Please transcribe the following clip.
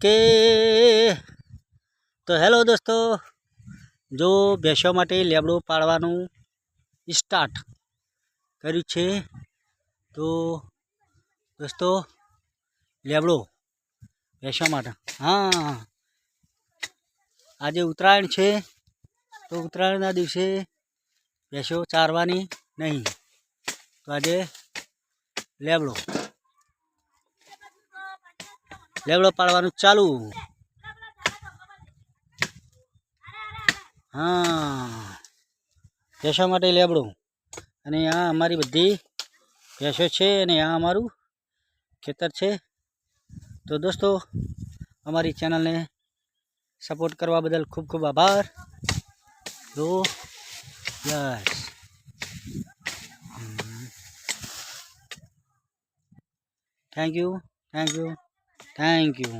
કે તો હેલો દોસ્તો, જો ભેંસો માટે લેબડું પાડવાનું સ્ટાર્ટ કર્યું છે, તો દોસ્તો, લેબડો ભેંસો માટે, હા. આજે ઉત્તરાયણ છે, તો ઉત્તરાયણના દિવસે ભેંસો ચારવાની નહીં, તો આજે લેબડો લેબડો પાડવાનું ચાલુ. હા. ભેંસો માટે લેબડું અને આ અમારી બધી ભેંસો છે અને આ અમારું ખેતર છે. તો દોસ્તો, અમારી ચેનલને સપોર્ટ કરવા બદલ ખૂબ ખૂબ આભાર. તો yes thank you thank you thank you